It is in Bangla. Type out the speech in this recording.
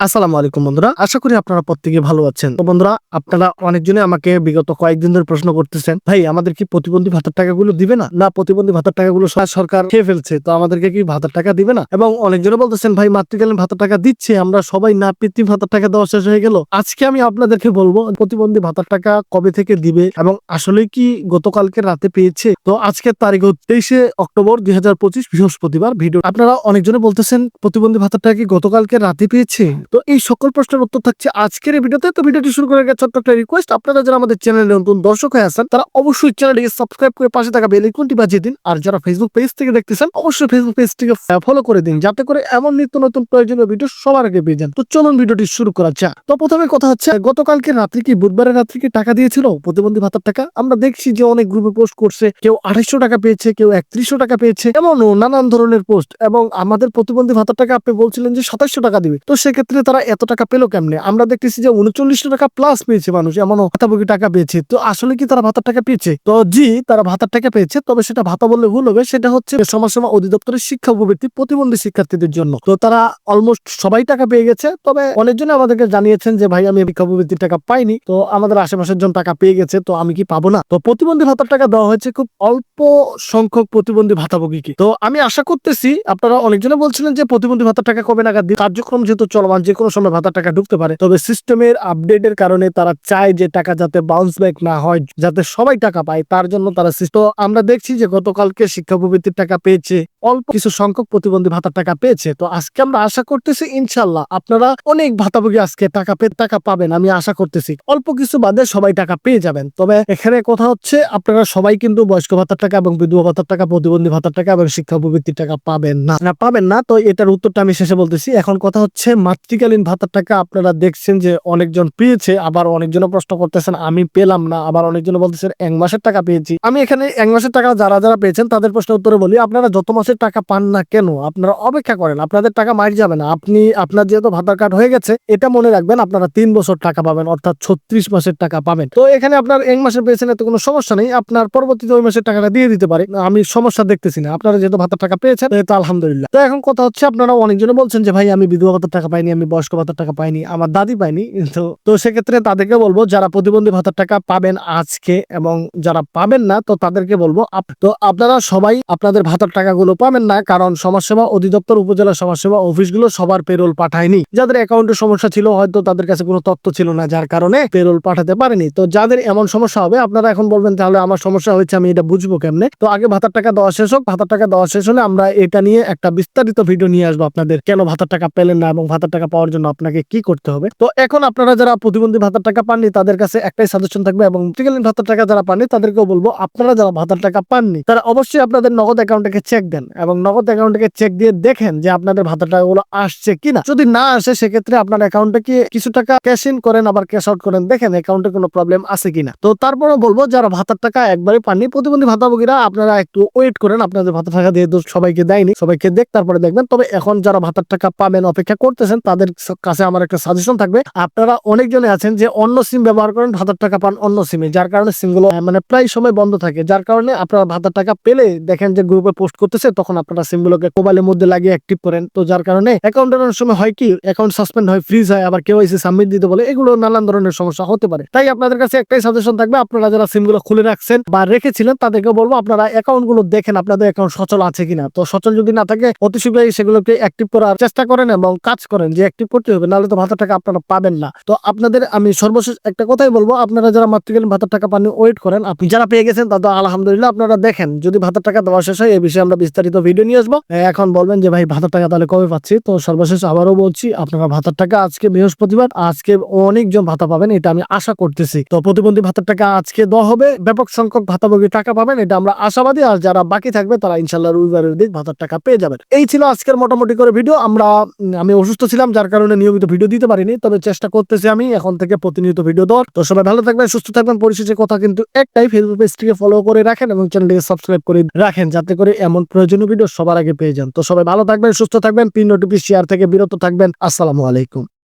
আসসালামু আলাইকুম বন্ধুরা, আশা করি আপনারা প্রত্যেকে ভালো আছেন। তো বন্ধুরা, আপনারা অনেকজনে আমাকে বিগত কয়েকদিন ধরে প্রশ্ন করতেছেন, ভাই, আমাদের কি প্রতিবন্ধী ভাতার টাকাগুলো দিবে না? না, প্রতিবন্ধী ভাতার টাকাগুলো সর- সরকার খেয়ে ফেলছে, তো আমাদেরকে কি ভাতার টাকা দিবে না? এবং অনেকজনে বলতেছেন, ভাই, মাতৃকালীন ভাতার টাকা দিচ্ছে, আমরা সবাই না পিতৃ ভাতার টাকা দেওয়া শেষ হয়ে গেল। আজকে আমি আপনাদেরকে বলব, প্রতিবন্ধী ভাতার টাকা কবে থেকে দিবে এবং আসলে কি গতকালকে রাতে পেয়েছে? তো আজকের তারিখ তেইশে অক্টোবর দুই হাজার পঁচিশ বৃহস্পতিবার, ভিডিও আপনারা অনেকজনে বলতেছেন, প্রতিবন্ধী ভাতার টাকা কি গতকালকে রাতে পেয়েছে? তো এই সকল প্রশ্নের উত্তর থাকছে আজকের এই ভিডিওতে। তো ভিডিওটি শুরু করার আগে ছোট্ট একটা রিকোয়েস্ট আপনারা যারা আমাদের চ্যানেলে নতুন দর্শক হয়ে আছেন, তারা অবশ্যই চ্যানেলটিকে সাবস্ক্রাইব করে পাশে থাকা বেল আইকনটি বাজিয়ে দিন। আর যারা ফেসবুক পেজ থেকে দেখতেছেন, অবশ্যই ফেসবুক পেজটিকে ফলো করে দিন, যাতে করে এমন নিত্য নতুন প্রয়োজনীয় ভিডিও সবার আগে পেয়ে যান। তো চলুন ভিডিওটি শুরু করা যাক। তো প্রথমে কথা হচ্ছে, গতকালকে রাত্রি কি, বুধবারের রাত্রি কি টাকা দিয়েছিল? প্রতিবন্ধী ভাতার টাকা? আমরা দেখছি যে অনেক গ্রুপে পোস্ট করছে, কেউ আঠাইশো টাকা পেয়েছে, কেউ একত্রিশশো টাকা পেয়েছে, এমনও নানান ধরনের পোস্ট এবং আমাদের প্রতিবন্ধী ভাতার টাকা আপনি বলছিলেন যে সাতাশশো টাকা দিবে। তো সেক্ষেত্রে তারা এত টাকা পেল কেমনে? আমরা দেখতেছি যে উনচল্লিশশো টাকা প্লাস পেয়েছে মানুষ, এমনও ভাতাভোগী টাকা পেয়েছে। তো আসলে কি তারা ভাতার টাকা পেয়েছে? তো জি, তারা ভাতার টাকা পেয়েছে, তবে সেটা ভাতা বললে ভুল হবে, সেটা হচ্ছে সমাজসেবা অধিদপ্তরের শিক্ষা উপবৃত্তি প্রতিবন্ধী শিক্ষার্থীদের জন্য। তো তারা অলমোস্ট সবাই টাকা পেয়ে গেছে, তবে অনেকজনে আমাদেরকে জানিয়েছেন যে, ভাই, আমি শিক্ষা উপবৃত্তির টাকা পাইনি। তো আমাদের আশেপাশের জন টাকা পেয়ে গেছে, তো আমি কি পাবো না? তো প্রতিবন্ধী ভাতার টাকা দেওয়া হয়েছে খুব অল্প সংখ্যক প্রতিবন্ধী ভাতাভোগীকে। তো আমি আশা করতেছি, আপনারা অনেকজনে বলছিলেন যে প্রতিবন্ধী ভাতার টাকা কবে নাগাদ? কার্যক্রম যেহেতু চলমান যে কোনো সময় ভাতার টাকা ঢুকতে পারে, তবে সিস্টেমের আপডেটের কারণে তারা চায় যে টাকা যাতে বাউন্স ব্যাক না হয়, যাতে সবাই টাকা পায়, তার জন্য তারা সৃষ্ট তো আমরা দেখছি যে গতকালকে শিক্ষা উপবৃত্তির টাকা পেয়েছে, অল্প কিছু সংখ্যক প্রতিবন্ধী ভাতার টাকা পেয়েছে। তো আজকে আমরা আশা করতেছি ইনশাল্লাহ আপনারা অনেক ভাতাভোগী আজকে টাকা পেয়ে টাকা পাবেন, আমি আশা করতেছি। অল্প কিছু বাদে সবাই টাকা পেয়ে যাবেন। তবে এখানে কথা হচ্ছে, আপনারা সবাই কিন্তু বয়স্ক ভাতার টাকা এবং বিধবা ভাতার টাকা, প্রতিবন্ধী ভাতার টাকা এবং শিক্ষা উপবৃত্তির টাকা পাবেন না। পাবেন না, তো এটার উত্তরটা আমি শেষে বলতেছি। এখন কথা হচ্ছে মাতৃকালীন ভাতার টাকা আপনারা দেখছেন যে অনেকজন পেয়েছে, আবার অনেকজন প্রশ্ন করতেছেন, আমি পেলাম না। আবার অনেকজন বলতেছেন, এক মাসের টাকা পেয়েছি। আমি এখানে এক মাসের টাকা যারা যারা পেয়েছেন, তাদের প্রশ্ন উত্তরে বলি, আপনারা যত মাসের টাকা পান না কেন, আপনারা অপেক্ষা করেন, আপনাদের টাকা মারি যাবে না। আপনি, আপনার যেহেতু ভাতার কার্ড হয়ে গেছে, এটা মনে রাখবেন, আপনারা তিন বছর টাকা পাবেন, অর্থাৎ ছত্রিশ মাসের টাকা পাবেন। তো এখানে আপনার এক মাসের পেয়েছেন এতে কোনো সমস্যা নেই, আপনার পরবর্তীতে ওই মাসের টাকাটা দিয়ে দিতে পারে। আমি সমস্যা দেখতেছি না, আপনারা যেহেতু ভাতার টাকা পেয়েছেন তো আলহামদুলিল্লাহ। তো এখন কথা হচ্ছে, আপনারা অনেকজনে বলছেন যে, ভাই, আমি বিধবা ভাতার টাকা পাইনি, আমি বয়স্ক ভাতার টাকা পাইনি আমার দাদি পাইনি তো তো সেক্ষেত্রে তাদেরকে বলব, যারা প্রতিবন্ধী ভাতার টাকা পাবেন আজকে এবং যারা পাবেন না, তো তাদেরকে বলব তো আপনারা সবাই আপনাদের ভাতার টাকাগুলো পাবেন না, কারণ সমাজসেবা অধিদপ্তর, উপজেলা সমাজসেবা অফিসগুলো সবার পেরোল পাঠায়নি। যাদের অ্যাকাউন্টে সমস্যা ছিল, হয়তো তাদের কাছে কোনো তথ্য ছিল না, যার কারণে পেরোল পাঠাতে পারেনি। তো যাদের এমন সমস্যা হবে, আপনারা এখন বলবেন, তাহলে আমার সমস্যা হয়েছে, আমি এটা বুঝব কেমনে? তো আগে ভাতার টাকা দেওয়া শেষ হোক, ভাতার টাকা দেওয়া শেষ হলে আমরা এটা নিয়ে একটা বিস্তারিত ভিডিও নিয়ে আসব আপনাদের, কেন ভাতার টাকা পেলেন না এবং ভাতার টাকা পাওয়ার জন্য আপনাকে কি করতে হবে? তো এখন আপনারা যারা প্রতিবন্ধী ভাতার টাকা পাননি, তাদের কাছে একটাই সাজেশন থাকবে এবং টিকালীন ভাতার টাকা যারা পাননি, তাদেরকেও বলব, আপনারা যারা ভাতার টাকা পাননি, তারা অবশ্যই আপনাদের নগদ অ্যাকাউন্টকে চেক দেন এবং নগদ অ্যাকাউন্টকে চেক দিয়ে দেখেন যে আপনাদের ভাতার টাকাগুলো আসছে কিনা। যদি না আসে, সেক্ষেত্রে আপনার অ্যাকাউন্টে কি কিছু টাকা ক্যাশ ইন করেন, আবার ক্যাশ আউট করেন, দেখেন অ্যাকাউন্টে কোনো প্রবলেম আছে কিনা। তো তারপরে বলব, যারা ভাতার টাকা একবারে পাননি, প্রতিবন্ধী ভাতাভোগীরা আপনারা একটু ওয়েট করেন, আপনাদের ভাতার টাকা দিয়ে সবাইকে দেয়নি, সবাইকে দেখ, তারপরে দেখবেন। তবে এখন যারা ভাতার টাকা পাবেন, অপেক্ষা করতেছেন, তাদের কাছে আমার একটা সাজেশন থাকবে। আপনারা অনেকজনে আছেন যে অন্য সিম ব্যবহার করেন ভাতার টাকা পান অন্য সিমে যার কারণে সিমগুলো মানে প্রায় সময় বন্ধ থাকে। যার কারণে আপনারা ভাতার টাকা পেলে দেখেন যে গ্রুপে পোস্ট করতেছে, তখন আপনারা সিমগুলোকে মোবাইলের মধ্যে লাগিয়ে অ্যাক্টিভ করেন। তো যার কারণে অ্যাকাউন্টের অনেক সময় হয় কি অ্যাকাউন্ট সাসপেন্ড হয় ফ্রিজ হয়, আবার এসে সাবমিট দিতে বলে, এগুলো নানান ধরনের সমস্যা হতে পারে। তাই আপনাদের কাছে একটাই সাজেশন থাকবে, আপনারা যারা সিমগুলো খুলে রাখছেন বা রেখেছিলেন, তাদেরকে বলব আপনারা অ্যাকাউন্টগুলো দেখেন, আপনাদের অ্যাকাউন্ট সচল আছে কিনা। তো সচল যদি না থাকে, অতি শীঘ্রই সেগুলোকে অ্যাক্টিভ করার চেষ্টা করেন এবং কাজ করেন যে অ্যাক্টিভ করতে হবে, নাহলে তো ভাতার টাকা আপনারা পাবেন না। তো আপনাদের আমি সর্বশেষ একটা কথাই বলব, আপনারা যারা মাতৃকালীন ভাতার টাকা পানি ওয়েট করেন। আপনি যারা পেয়ে গেছেন তাদের আলহামদুলিল্লাহ আপনারা দেখেন। যদি ভাতার টাকা দেওয়া শেষ হয় এই বিষয়ে আমরা বিস্তারিত ভিডিও নিয়ে আসব। এখন বলবেন যে, ভাই, ভাতার টাকা তাহলে কবে পাচ্ছি? তো সর্বশেষ আবারও বলছি, আপনারা ভাতার টাকা আজকে বৃহস্পতিবার, আজকে অনেকজন ভাতা পাবেন, এটা আমি আশা করতেছি। তো প্রতিবন্ধী ভাতার টাকা আজকে দেওয়া হবে, ব্যাপক সংখ্যক ভাতাভোগী টাকা পাবেন, এটা আমরা আশাবাদী। আর যারা বাকি থাকবে, তারা ইনশাল্লাহ রবিবারের দিন ভাতার টাকা পেয়ে যাবেন। এই ছিল আজকের মোটামুটি করে ভিডিও আমরা আমি অসুস্থ ছিলাম যার কারণে নিয়মিত ভিডিও দিতে পারিনি, তবে চেষ্টা করতেছি আমি। এখন থেকে প্রতিনিয়ত ভিডিও দেওয়ার। তো সবাই ভালো থাকবেন, সুস্থ থাকবেন। পরিশেষে কথা কিন্তু একটাই। ফেসবুক পেজটিকে ফলো করে রাখেন এবং চ্যানেলটিকে সাবস্ক্রাইব করে রাখেন, যাতে করে এমন প্রয়োজনীয় ভিডিও সবার আগে পেয়ে যান। তো সবাই ভালো থাকবেন, সুস্থ থাকবেন। পিন নোটিফিকেশন শেয়ার থেকে বিরত থাকবেন। আসসালামু আলাইকুম।